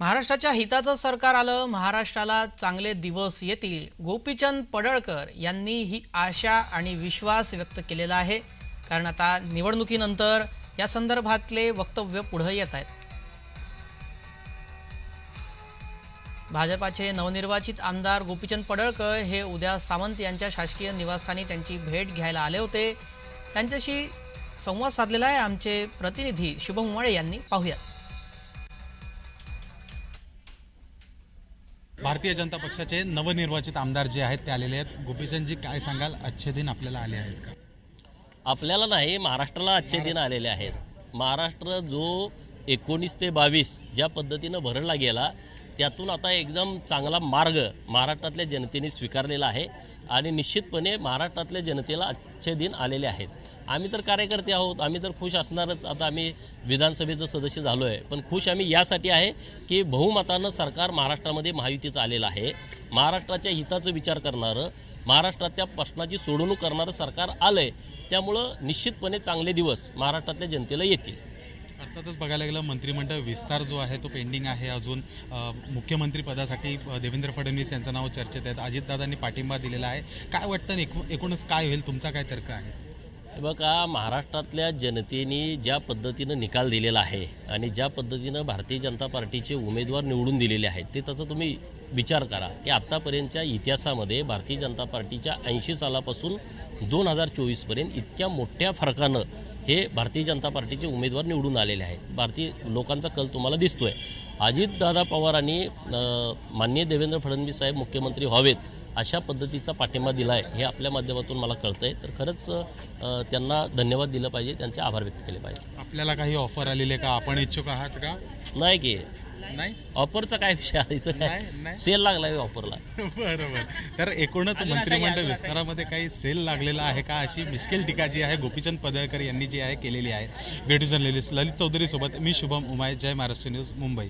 महाराष्ट्राच्या हिताचं सरकार आलं महाराष्ट्राला चांगले दिवस येतील. गोपीचंद पडळकर यांनी ही आशा आणि विश्वास व्यक्त केलेला आहे. कारण आता निवडणुकीनंतर या संदर्भातले वक्तव्य पुढं येत आहेत. भाजपाचे नवनिर्वाचित आमदार गोपीचंद पडळकर हे उद्या सावंत यांच्या शासकीय निवासस्थानी त्यांची भेट घ्यायला आले होते. त्यांच्याशी संवाद साधलेला आहे आमचे प्रतिनिधी शुभम उमाळे यांनी. पाहूयात. भारतीय जनता पक्षाचे नवनिर्वाचित आमदार जे आहेत ते आलेले आहेत. गोपीचंदजी काय सांगाल? अच्छे दिन आपल्याला आले आहेत का? आपल्याला नाही महाराष्ट्राला आजचे दिन आलेले आहेत. महाराष्ट्र जो एकोणीस ते बावीस ज्या पद्धतीनं भरला गेला त्यातून आता एकदम चांगला मार्ग महाराष्ट्रातल्या जनतेने स्वीकारलेला आहे. आणि निश्चितपणे महाराष्ट्रातल्या जनतेला आजचे दिन आलेले आहेत. आम्ही तर कार्यकर्ते आहोत आम्ही तर खुश असणारच. आता आम्ही विधानसभेचं सदस्य झालो आहे पण खुश आम्ही यासाठी आहे की बहुमतानं सरकार महाराष्ट्रामध्ये महायुतीचं आलेलं आहे. महाराष्ट्राच्या हिताचा विचार करणारं महाराष्ट्रातल्या प्रश्नाची सोडवणूक करणारं सरकार आलं आहे त्यामुळं निश्चितपणे चांगले दिवस महाराष्ट्रातल्या जनतेला येतील. अर्थातच बघायला गेलं मंत्रिमंडळ विस्तार जो आहे तो पेंडिंग आहे. अजून मुख्यमंत्रीपदासाठी देवेंद्र फडणवीस यांचं नाव चर्चेत आहेत. अजितदादांनी पाठिंबा दिलेला आहे. काय वाटतं एक एकूणच काय होईल? तुमचा काय तर्क आहे? बघा महाराष्ट्रातल्या जनतेने ज्या पद्धतीनं निकाल दिलेला आहे आणि ज्या पद्धतीनं भारतीय जनता पार्टीचे उमेदवार निवडून दिलेले आहेत ते त्याचा तुम्ही विचार करा की आत्तापर्यंतच्या इतिहासामध्ये भारतीय जनता पार्टीच्या ऐंशी सालापासून दोन हजार चोवीसपर्यंत इतक्या मोठ्या फरकानं हे भारतीय जनता पार्टीचे उमेदवार निवडून आलेले आहेत. भारतीय लोकांचा कल तुम्हाला दिसतोय. अजितदादा पवारांनी अं, माननीय देवेंद्र फडणवीस साहेब मुख्यमंत्री व्हावेत अशा पद्धतीचा पाठिंबा दिला आहे हे आपल्या माध्यमातून मला कळतंय. तर खरंच त्यांना धन्यवाद दिलं पाहिजे त्यांचे आभार व्यक्त केले पाहिजे. आपल्याला काही ऑफर आलेली आहे का? आपण इच्छुक आहात का? नाही की. नाही? ऑफरचा काय विषय आहे? काय. सेल लागला आहे ऑफरला बरोबर. तर एकूणच मंत्रिमंडळ विस्तारामध्ये काही सेल लागलेला आहे का? अशी मिश्किल टीका जी आहे गोपीचंद पडळकर यांनी जी आहे केलेली आहे. व्हिडिओ जर्नलिस्ट ललित चौधरी सोबत मी शुभम उमाय जय महाराष्ट्र न्यूज मुंबई.